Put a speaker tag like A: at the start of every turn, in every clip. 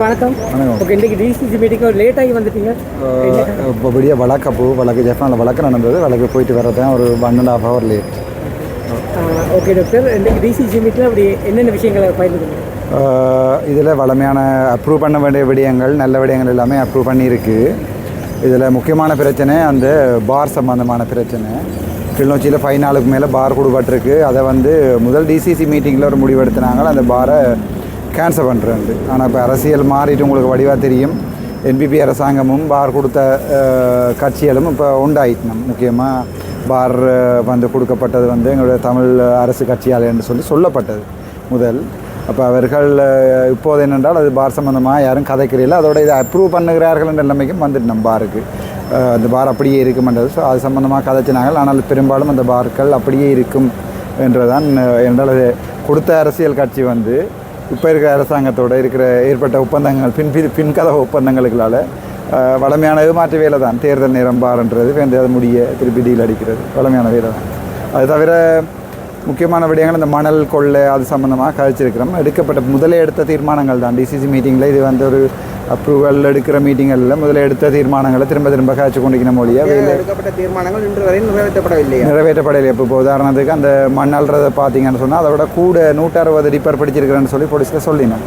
A: வணக்கம். ஓகே இன்றைக்கி டிசிசி மீட்டிங் ஒரு லேட் ஆகி வந்துட்டீங்க.
B: இப்போ விடிய வழக்கு ஜப்பானில் வழக்கு நடந்தது. வழக்கு போயிட்டு வரதான் ஒரு one and half hour late
A: okay doctor இன்றைக்கி டிசிசி மீட்டில் அப்படி என்னென்ன விஷயங்களை
B: இதில் வளமையான அப்ரூவ் பண்ண வேண்டிய விடயங்கள் நல்ல விடயங்கள் எல்லாமே அப்ரூவ் பண்ணியிருக்கு. இதில் முக்கியமான பிரச்சனை அந்த பார் சம்பந்தமான பிரச்சனை. கிளிநொச்சியில் ஃபைவ் நாளுக்கு மேலே பார் கொடுப்பட்டிருக்கு அதை வந்து முதல் டிசிசி மீட்டிங்கில் ஒரு முடிவெடுத்தினாங்க. அந்த பாரை கேன்சல் பண்ணுறது ஆனால் இப்போ அரசியல் மாறிட்டு உங்களுக்கு வடிவாக தெரியும். என்பிபி அரசாங்கமும் பார் கொடுத்த கட்சிகளும் இப்போ உண்டாயிட்டணும் முக்கியமாக பார் வந்து கொடுக்கப்பட்டது வந்து எங்களுடைய தமிழ் அரசு கட்சியால் என்று சொல்லி சொல்லப்பட்டது முதல். அப்போ அவர்கள் இப்போது என்னென்றால் அது பார் சம்மந்தமாக யாரும் கதைக்கிறீங்கள அதோட இதை அப்ரூவ் பண்ணுகிறார்கள் என்ற நிலைமைக்கும் வந்துட்டு நம்ம பாருக்கு அந்த பார் அப்படியே இருக்குமென்றது ஸோ அது சம்மந்தமாக கதைச்சினாங்க ஆனால் பெரும்பாலும் அந்த பார்கள் அப்படியே இருக்கும் என்றதான் என்றால் அது கொடுத்த அரசியல் கட்சி வந்து இப்போ இருக்கிற அரசாங்கத்தோடு இருக்கிற ஏற்பட்ட ஒப்பந்தங்கள் பின் பின் பின்கதவு ஒப்பந்தங்களுக்களால் வளமையான ஏமாற்று வேலை தான். தேர்தல் நேரம் பாருன்றது வேண்டியது முடிய திருப்பி டீல் அடிக்கிறது. வளமையான வேலை தான். அது தவிர முக்கியமான விடயங்கள் இந்த மணல் கொள்ளை அது சம்மந்தமாக கழிச்சிருக்கிறோம். எடுக்கப்பட்ட முதலே எடுத்த தீர்மானங்கள் தான். டிசிசி மீட்டிங்கில் இது வந்து ஒரு அப்ரூவல் எடுக்கிற மீட்டிங்களில் முதல்ல எடுத்த தீர்மானங்களை திரும்ப திரும்ப கழிச்சு கொண்டிருக்கிற மொழியாக வேலை
C: எடுக்கப்பட்ட தீர்மானங்கள் இன்று வரை நிறைவேற்றப்படவில்லையா?
B: நிறைவேற்றப்படலை இப்போ இப்போ உதாரணத்துக்கு அந்த மண்ணல்றதை பார்த்தீங்கன்னு சொன்னால் அதை விட கூட நூற்றறுபது டிப்பர் பிடிச்சிருக்கிறேன்னு சொல்லி போலீஸில் சொல்லினோம்.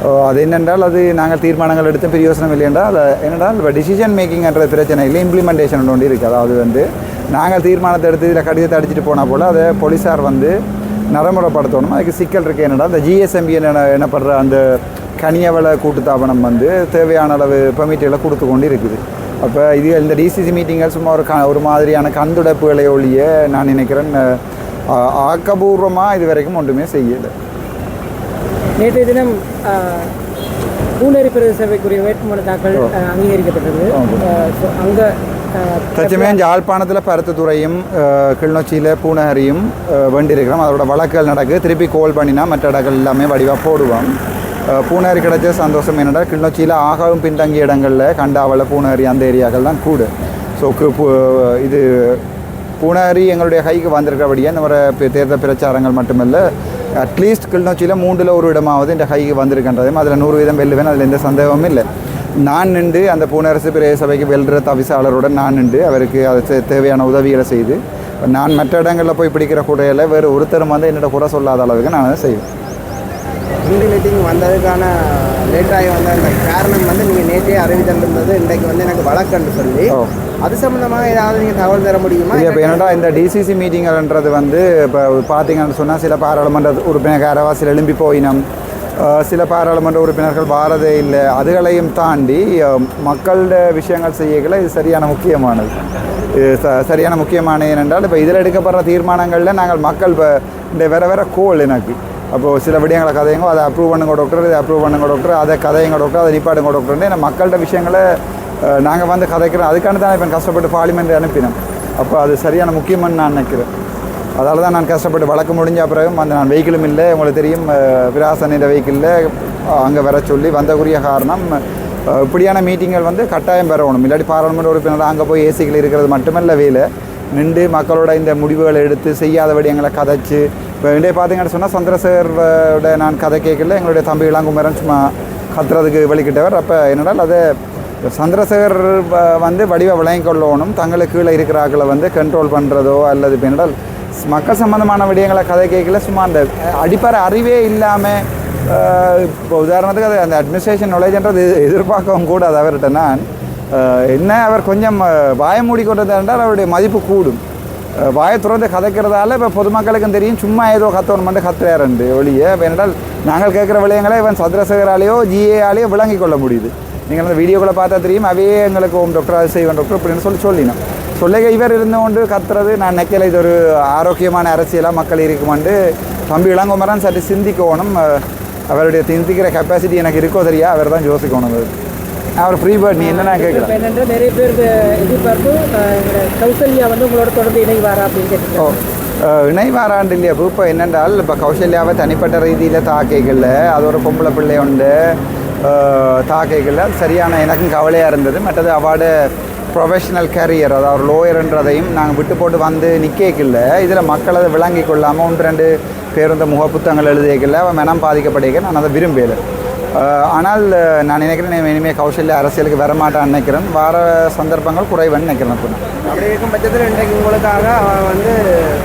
B: ஓ, அது என்னென்றால் அது நாங்கள் தீர்மானங்கள் எடுத்து பிரயோசனம் இல்லை என்றால் அது என்னென்றால் இப்போ டிசிஷன் மேக்கிங்ன்ற பிரச்சனை இல்லை இம்ப்ளிமெண்டேஷன் ஒன்று இருக்குது அதாவது வந்து நாங்கள் தீர்மானத்தை எடுத்து இதில் கடிதத்தை அடிச்சுட்டு போனால் போல் அதை போலீஸார் வந்து நடைமுறைப்படுத்தணும். அதுக்கு சிக்கல் இருக்குது என்னடா அந்த ஜிஎஸ்எம்பி என்ன என்னப்படுற அந்த கனியவள கூட்டுத்தாபனம் வந்து தேவையான அளவு பெர்மிட்டுகளை கொடுத்து கொண்டு இருக்குது அப்போ இது இந்த டிசிசி மீட்டிங்கள் சும்மா ஒரு க ஒரு மாதிரியான கந்துடைப்புகளை ஒழிய நான் நினைக்கிறேன் ஆக்கபூர்வமாக இது வரைக்கும் ஒன்றுமே செய்யலை.
A: நேற்றைய தினம் பூனேரி பிரதேச சபைக்குரிய வேட்புமனு தாக்கல் அங்கீகரிக்கப்பட்டது. அங்கே
B: தச்சமயம் யாழ்ப்பாணத்தில் பருத்தத்துறையும் கிளிநொச்சியில் பூனகரியும் வேண்டியிருக்கிறோம். அதோட வழக்குகள் நடக்குது. திருப்பி கோல் பண்ணினா மற்ற இடங்கள் எல்லாமே வடிவாக போடுவோம். பூனேரி கிடைச்ச சந்தோஷம் என்னடா கிளிநொச்சியில் ஆகாவும் பின்தங்கிய இடங்களில் கண்டாவள பூனேரி அந்த ஏரியாக்கள் தான் கூடு. ஸோ இது பூனாரி எங்களுடைய கைக்கு வந்திருக்கிறபடியே இந்த மாதிரி தேர்தல் பிரச்சாரங்கள் மட்டுமல்ல அட்லீஸ்ட் கிளிநொச்சியில் மூன்றில் ஒரு இடமாவது இந்த கைக்கு வந்திருக்கின்றதையும் அதில் நூறு வீதம் வெல்லுவேன் அதில் எந்த சந்தேகமும் இல்லை. நான் நின்று அந்த பூனரசு பிரதேச சபைக்கு வெல்ற தவிசாளருடன் நான் நின்று அவருக்கு அது தேவையான உதவிகளை செய்து நான் மற்ற இடங்களில் போய் பிடிக்கிற குறையில் வேறு ஒருத்தரும் வந்து என்னோட குறை சொல்லாத அளவுக்கு நான் அதை செய்வேன்.
C: இன்று மீட்டிங் வந்ததுக்கான லேட்டாகி வந்த அந்த காரணம் வந்து நீங்கள் நேற்றே அறிவித்திருந்தது இன்றைக்கு வந்து எனக்கு வழக்குன்னு சொல்லி. அது சம்பந்தமாக ஏதாவது நீங்கள் தகவல் தர முடியுமா?
B: இப்போ என்னடா இந்த டிசிசி மீட்டிங்கன்றது வந்து இப்போ பார்த்தீங்கன்னு சொன்னால் சில பாராளுமன்ற உறுப்பினர் அரவாசியில் எழும்பி போயினம். சில பாராளுமன்ற உறுப்பினர்கள் வாரதே இல்லை. அதுகளையும் தாண்டி மக்களோட விஷயங்கள் செய்யல இது சரியான முக்கியமானது. இது ச- சரியான முக்கியமான ஏனென்றால் இப்போ இதில் எடுக்கப்படுற தீர்மானங்களில் நாங்கள் மக்கள் இப்போ இந்த வேற வேற கோல் எனக்கு. அப்போது சில விடயங்களை கதையுங்க அதை அப்ரூவ் பண்ணுங்க டாக்டர் இதை அப்ரூவ் பண்ணுங்க டாக்டர் அதை கதையுங்க டாக்டர் அதை நிப்பாடுங்க டாக்டர்னு ஏன்னா மக்கள்கிட்ட விஷயங்களை நாங்கள் வந்து கதைக்கிறோம். அதுக்கான தான் இப்போ கஷ்டப்பட்டு பார்லிமெண்ட் அனுப்பினோம் அப்போ அது சரியான முக்கியம்னு நான் நினைக்கிறேன். அதால தான் நான் கஷ்டப்பட்டு வழக்கு முடிஞ்ச பிறகும் அந்த நான் வெஹிக்கிளும் இல்லை உங்களுக்கு தெரியும் அஹ், வெஹிக்கிளில் அங்கே வர சொல்லி வந்தக்குரிய காரணம் இப்படியான மீட்டிங்கள் வந்து கட்டாயம் பெறணும். இல்லாட்டி பாராளுமன்ற உறுப்பினர் அங்கே போய் ஏசிகள் இருக்கிறது மட்டுமல்ல வேலை. நின்று மக்களோட இந்த முடிவுகளை எடுத்து செய்யாத விடயங்களை கதைச்சு இப்போ இன்றைய பார்த்தீங்கன்னு சொன்னால் சந்திரசேகரோட நான் கதை கேட்கல. எங்களுடைய தம்பி இளங்குமரன் சும்மா கத்துறதுக்கு வெளிக்கிட்டவர் அப்போ என்னடால் அதை சந்திரசேகர் வந்து வடிவ விளங்கிக் கொள்ளணும் தங்களுக்கு கீழே இருக்கிற ஆக்களை வந்து கண்ட்ரோல் பண்ணுறதோ அல்லது இப்போ என்னடால் மக்கள் சம்மந்தமான விடயங்களை கதை கேட்கல. சும்மா அந்த அடிப்படை அறிவே இல்லாமல் இப்போ உதாரணத்துக்கு அது அந்த அட்மினிஸ்ட்ரேஷன் நுழைஜன்றது எதிர்பார்க்கவும் கூடாது. அவர்கிட்ட நான் என்ன அவர் கொஞ்சம் அஹ், வாய மூடிக்கொண்டது என்றால் அவருடைய மதிப்பு கூடும். வாயை திறந்து கதைக்கிறதால இப்போ பொதுமக்களுக்கும் தெரியும். சும்மா ஏதோ கத்தவன் வந்து கத்துறாருண்டு ஒழிய இப்போ என்றால் நாங்கள் கேட்குற விளையங்களை இவன் சந்திரசேகராலேயோ ஜிஏஆலேயோ விளங்கி கொள்ள முடியுது. நீங்கள் அந்த வீடியோக்களை பார்த்தா தெரியும் அவையே எங்களுக்கு ஓம் டாக்டர் அது செய்வன் டாக்டர் அப்படின்னு சொல்லி சொல்லினோம். சொல்லுங்க இவர் இருந்து கொண்டு கத்துறது நான் நினைக்கல இது ஒரு ஆரோக்கியமான அரசியலாக மக்கள் இருக்குமாண்டு. தம்பி இளங்குமரன் சற்று சிந்திக்கணும். அவருடைய சிந்திக்கிற கெப்பாசிட்டி எனக்கு இருக்கோ தெரியா? அவர் தான் யோசிக்கணும். அது அவர் ஃப்ரீ பேர்ட் நீ என்னென்ன கேட்கலாம்
A: இப்போ என்னென்று நிறைய பேருக்கு எதிர்பார்ப்பு கௌசல்யா வந்து உங்களோட தொடர்ந்து இணைவாரா அப்படின்னு
B: அஹ், இணைவாராண்டு இல்லையா இப்போ என்னென்றால் இப்போ கௌசல்யாவை தனிப்பட்ட ரீதியில் தாக்கைகளில் அது ஒரு பொம்பளை பிள்ளை உண்டு. தாக்கைகளில் அது சரியான எனக்கும் கவலையாக இருந்தது. மற்றது அவார்டு ப்ரொஃபஷனல் கேரியர் அதாவது லோயர்ன்றதையும் நாங்கள் விட்டு போட்டு வந்து நிற்கல இதில் மக்கள் அதை விளங்கி கொள்ளாமல் ஒன்று ரெண்டு பேர் இந்த முகப்புத்தகங்கள் எழுதியக்கல அவன் மனம் பாதிக்கப்படைக்க நான் அதை விரும்பலை ஆனால் நான் நினைக்கிறேன் இனிமேல் கௌசல்யா அரசியலுக்கு வரமாட்டான்னு நினைக்கிறேன். வார சந்தர்ப்பங்கள் குறைவுன்னு நினைக்கிறேன் இப்போ.
C: அப்படி இருக்கும் பட்சத்தில் இன்றைக்கு உங்களுக்காக வந்து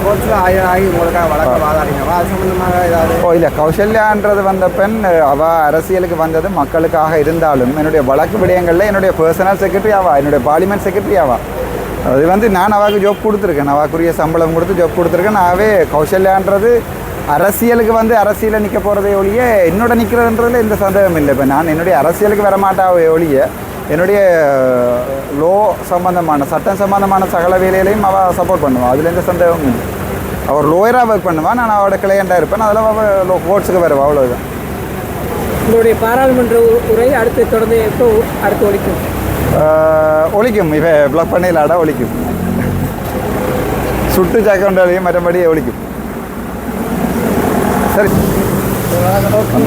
C: கோர்ட்ஸில் ஆஜராகி உங்களுக்காக வழக்க வாதாடினவா அது சம்மந்தமாக ஏதாவது
B: ஓ இல்லை கௌசல்யான்றது வந்த பெண் அஹ், அவ அரசியலுக்கு வந்தது மக்களுக்காக இருந்தாலும் என்னுடைய வழக்கு விடயங்களில் என்னுடைய பர்சனல் செக்ரட்டரி ஆவா? என்னுடைய பார்லிமெண்ட் செக்ரட்டரி ஆவா? அது வந்து நான் அவாவுக்கு ஜாப் கொடுத்துருக்கேன். அவாக்குரிய சம்பளம் கொடுத்து ஜாப் கொடுத்துருக்கேன். நாவே கௌசல்யான்றது அரசியலுக்கு வந்து அரசியலில் நிற்க போகிறதே ஒழிய என்னோட நிற்கிறதுன்றதுல எந்த சந்தேகம் இல்லை. இப்போ நான் என்னுடைய அரசியலுக்கு வரமாட்டாவே ஒழிய என்னுடைய லோ சம்பந்தமான சட்டம் சம்பந்தமான சகல வேலையிலையும் அவள் சப்போர்ட் பண்ணுவாள் அதில் எந்த சந்தேகமும் இல்லை. அவர் லோயராக ஒர்க் பண்ணுவான் நான் அவரோட கிளையண்டாக இருப்பேன். அதில் அவள் கோர்ட்ஸுக்கு வருவா. அவ்வளோதான்
A: உங்களுடைய பாராளுமன்ற உரை அடுத்து தொடர்ந்து எப்போ அடுத்து ஒழிக்கும்
B: ஒழிக்கும் இவ பிளாக் பண்ணிடலாடா ஒழிக்கும் சுட்டு சாக்கொண்டாலையும் மற்றபடி ஒழிக்கும் சரி
A: ஓகே